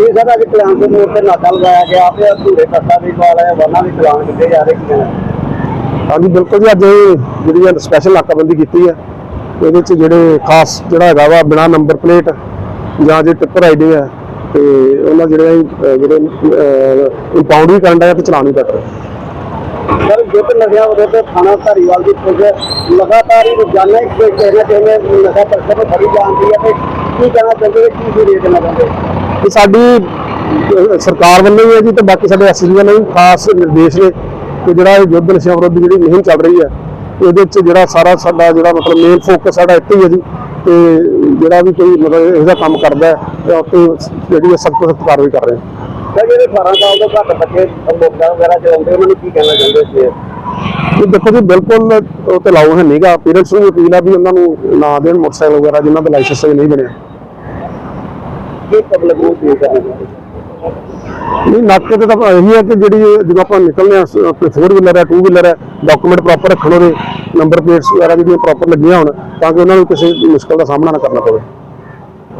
ਹਾਂਜੀ ਸਰ ਅੱਜ ਕਲਾਂ ਦੇ ਮੋੜ ਤੇ ਨਾਕਾ ਲਗਾਇਆ ਗਿਆ ਤੇ ਅਧੂਰੇ ਵੀ ਵਾਲਾ ਵਾਹਨਾਂ ਵੀ ਚਲਾਨ ਕੀਤੇ ਜਾ ਰਹੇ ਕੀ ਹਾਂਜੀ ਬਿਲਕੁਲ ਜੀ ਅੱਜ ਇਹ ਜਿਹੜੀ ਹੈ ਸਪੈਸ਼ਲ ਨਾਕਾਬੰਦੀ ਕੀਤੀ ਹੈ ਇਹਦੇ ਚ ਜਿਹੜੇ ਖਾਸ ਜਿਹੜਾ ਹੈਗਾ ਵਾ ਬਿਨਾ ਨੰਬਰ ਪਲੇਟ ਜਾਂ ਜੇ ਟਿੱਪਰ ਆਈਡੀ ਹੈ ਤੇ ਉਹਨਾਂ ਜਿਹੜੇ ਜਿਹੜੇ ਇੰਪਾਊਂਡ ਵੀ ਕਰਨ ਦਾ ਤੇ ਚਲਾਨ ਵੀ ਕਰ ਰਹੇ ਸਰ ਜਿੱਤ ਨਸ਼ਿਆਂ ਵਿਰੁੱਧ ਥਾਣਾ ਧਾਰੀਵਾਲ ਦੀ ਪੁਲਿਸ ਲਗਾਤਾਰ ਹੀ ਰੋਜ਼ਾਨਾ ਹੀ ਕੋਈ ਕਿਸੇ ਨਾ ਕਿਸੇ ਨੇ ਨਸ਼ਾ ਤਸਕਰ ਨੂੰ ਫੜੀ ਜਾਂਦੀ ਹੈ ਤੇ ਕੀ ਕਹਿਣਾ ਚਾਹੁੰਦੇ ਕੀ ਸੀ ਰੇਟ ਦੇਣਾ ਚਾਹੁੰਦੇ? ਇਹ ਸਾਡੀ ਸਰਕਾਰ ਵੱਲੋਂ ਹੀ ਹੈ ਜੀ ਤੇ ਬਾਕੀ ਸਾਡੇ ਐਸਐਸਬੀ ਵੱਲੋਂ ਵੀ ਖਾਸ ਨਿਰਦੇਸ਼ ਨੇ ਕਿ ਜਿਹੜਾ ਇਹ ਯੁੱਧ ਨਸ਼ਿਆਂ ਵਿਰੁੱਧ ਜਿਹੜੀ ਮੁਹਿੰਮ ਚੱਲ ਰਹੀ ਹੈ ਇਹਦੇ ਵਿੱਚ ਜਿਹੜਾ ਸਾਰਾ ਸਾਡਾ ਜਿਹੜਾ ਮਤਲਬ ਮੇਨ ਫੋਕਸ ਸਾਡਾ ਇੱਥੇ ਹੀ ਹੈ ਜੀ। ਤੇ ਜਿਹੜਾ ਵੀ ਕੋਈ ਮਤਲਬ ਇਹਦਾ ਕੰਮ ਕਰਦਾ ਤੇ ਉੱਤੇ ਜਿਹੜੀ ਸਖਤ ਸਖਤ ਕਾਰਵਾਈ ਕਰ ਰਹੇ ਹਾਂ। ਸਰ ਜਿਹੜੇ 18 ਸਾਲ ਤੋਂ ਘੱਟ ਬੱਚੇ ਮੋਟਰਾਂ ਵਗੈਰਾ ਚਲਾਉਂਦੇ ਉਹਨਾਂ ਨੂੰ ਕੀ ਕਹਿਣਾ ਚਾਹੁੰਦੇ ਸੀ? ਇਹ ਦੇਖੋ ਜੀ ਬਿਲਕੁਲ ਉਹ ਤੇ ਲਾਉ ਹੈ ਨਹੀਂਗਾ ਪੇਰੈਂਟਸ ਨੂੰ ਵੀ ਅਪੀਲ ਆ ਵੀ ਉਹਨਾਂ ਨੂੰ ਨਾ ਦੇਣ ਮੋਟਰਸਾਈਕਲ ਵਗੈਰਾ ਜਿਨ੍ਹਾਂ ਦਾ ਲਾਇਸੈਂਸ ਨਹੀਂ ਬਣਿਆ। ਕੀ ਪਬਲਿਕ ਨੂੰ ਕੀ ਕਹਿਣਾ ਨਹੀਂ, ਨਾਕੇ ਤੇ ਤਾਂ ਇਹੀ ਹੈ ਕਿ ਜਿਹੜੀ ਜਦੋਂ ਆਪਾਂ ਨਿਕਲਦੇ ਆ 4 ਵੀਲਰ ਹੈ 2 ਵੀਲਰ ਹੈ ਡਾਕੂਮੈਂਟ ਪ੍ਰੋਪਰ ਰੱਖਣ ਉਹਦੇ ਨੰਬਰ ਪਲੇਟਸ ਵਗੈਰਾ ਜਿਹੜੀਆਂ ਪ੍ਰੋਪਰ ਲੱਗੀਆਂ ਹੋਣ, ਤਾਂ ਕਿ ਉਹਨਾਂ ਨੂੰ ਕਿਸੇ ਮੁਸ਼ਕਲ ਦਾ ਸਾਹਮਣਾ ਨਾ ਕਰਨਾ ਪਵੇ।